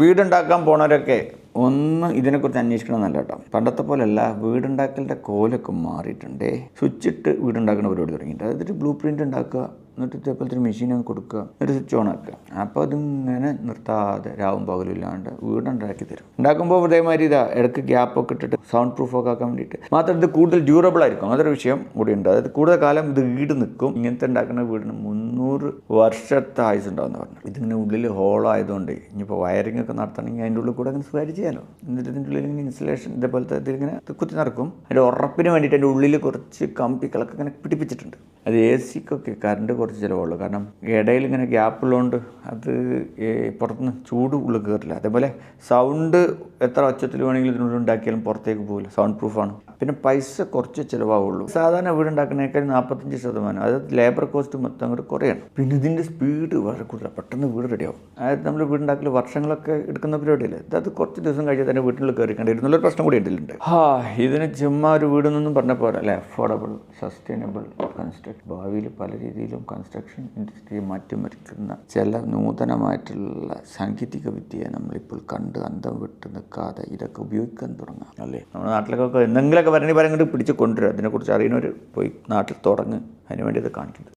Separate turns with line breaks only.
വീടുണ്ടാക്കാൻ പോണവരൊക്കെ ഒന്ന് ഇതിനെക്കുറിച്ച് അന്വേഷിക്കണം നല്ല കേട്ടോ. പണ്ടത്തെ പോലെയല്ല വീടുണ്ടാക്കലിന്റെ കോലൊക്കെ മാറിയിട്ടുണ്ടേ. സ്വിച്ചിട്ട് വീടുണ്ടാക്കുന്ന പരിപാടി തുടങ്ങിയിട്ട് അതായത് ബ്ലൂ പ്രിന്റ് ഉണ്ടാക്കുക എന്നിട്ട് ഇതേപോലത്തെ ഒരു മെഷീൻ അങ്ങ് കൊടുക്കുക. എന്നിട്ട് സ്വിച്ച് ഓൺ ആക്കുക. അപ്പോൾ അതിങ്ങനെ നിർത്താതെ രാവും പകലും ഇല്ലാണ്ട് വീട് ഉണ്ടാക്കി തരും. ഉണ്ടാക്കുമ്പോൾ ഇതേമാതിരി ഇതാ ഇടയ്ക്ക് ഗ്യാപ്പൊക്കെ ഇട്ടിട്ട് സൗണ്ട് പ്രൂഫ് ഒക്കെ ആക്കാൻ വേണ്ടിയിട്ട്. മാത്രം ഇത് കൂടുതൽ ഡ്യൂറബിൾ ആയിരിക്കും. അതൊരു വിഷയം കൂടി ഉണ്ട്. അതായത് കൂടുതൽ കാലം ഇത് ഈട് നിൽക്കും. ഇങ്ങനത്തെ ഉണ്ടാക്കുന്ന വീടിന് മുന്നൂറ് വർഷത്തെ ആയുസ് ഉണ്ടാവുന്ന പറഞ്ഞു ഇതിങ്ങനെ ഉള്ളിൽ ഹോളായതുകൊണ്ട് ഇനിയിപ്പോൾ വയറിംഗ് ഒക്കെ നടത്തണമെങ്കിൽ അതിന്റെ ഉള്ളിൽ കൂടെ അങ്ങനെ സ്വകാര്യം ചെയ്യാനോ എന്നിട്ട് ഇതിന്റെ ഉള്ളിൽ ഇങ്ങനെ ഇൻസുലേഷൻ ഇതേപോലത്തെ ഇതിങ്ങനെ ഇത് കുത്തി നടക്കും. അതിന്റെ ഉറപ്പിന് വേണ്ടിയിട്ട് അതിന്റെ ഉള്ളിൽ കുറച്ച് കമ്പികളൊക്കെ ഇങ്ങനെ പിടിപ്പിച്ചിട്ടുണ്ട്. അത് എ സിക്കൊക്കെ കറണ്ട് കുറച്ച് ചിലവുള്ളൂ. കാരണം ഇടയിൽ ഇങ്ങനെ ഗ്യാപ്പ് ഉള്ളതുകൊണ്ട് അത് പുറത്തുനിന്ന് ചൂട് ഉള്ളിൽ കയറില്ല അതേപോലെ സൗണ്ട് എത്ര ഒച്ചത്തിൽ വേണമെങ്കിലും ഇതിനുള്ളിൽ ഉണ്ടാക്കിയാലും പുറത്തേക്ക് പോകില്ല സൗണ്ട് പ്രൂഫാണ്. പിന്നെ പൈസ കുറച്ച് ചിലവാകുള്ളൂ സാധാരണ വീട് ഉണ്ടാക്കുന്നതിനേക്കാൾ നാൽപ്പത്തഞ്ച് ശതമാനം അതായത് ലേബർ കോസ്റ്റ് മൊത്തം അങ്ങോട്ട് കുറയാണ്. പിന്നെ ഇതിന്റെ സ്പീഡ് വളരെ കൂടുതലാണ് പെട്ടെന്ന് വീട് റെഡിയാവും. അതായത് നമ്മൾ വീടുണ്ടാക്കൽ വർഷങ്ങളൊക്കെ എടുക്കുന്ന പരിപാടിയല്ലേ? അത് കുറച്ച് ദിവസം കഴിഞ്ഞാൽ തന്നെ വീട്ടിൽ കയറി കണ്ടിരുന്നുള്ളൊരു പ്രശ്നം കൂടി ഇതിലുണ്ട് ഹാ ഇതിന് ചുമ്മാ ഒരു വീടെന്നൊന്നും പറഞ്ഞ പോലെ അല്ലേ? അഫോർഡബിൾ സസ്റ്റൈനബിൾ കൺസ്ട്രക്ട് ഭാവിയിൽ പല രീതിയിലും കൺസ്ട്രക്ഷൻ ഇൻഡസ്ട്രിയെ മാറ്റിമറിക്കുന്ന ചില നൂതനമായിട്ടുള്ള സാങ്കേതിക വിദ്യയെ നമ്മളിപ്പോൾ കണ്ട് അന്തം വിട്ട് നിൽക്കാതെ ഇതൊക്കെ ഉപയോഗിക്കാൻ തുടങ്ങാം. അല്ലേ? നമ്മുടെ നാട്ടിലൊക്കെ എന്തെങ്കിലുമൊക്കെ വരണി പറയുന്നത് പിടിച്ച് കൊണ്ടുവരും. അതിനെക്കുറിച്ച് അറിയുന്നവർ പോയി നാട്ടിൽ തുടങ്ങ്. അതിനുവേണ്ടി ഇത് കാണിക്കുന്നത്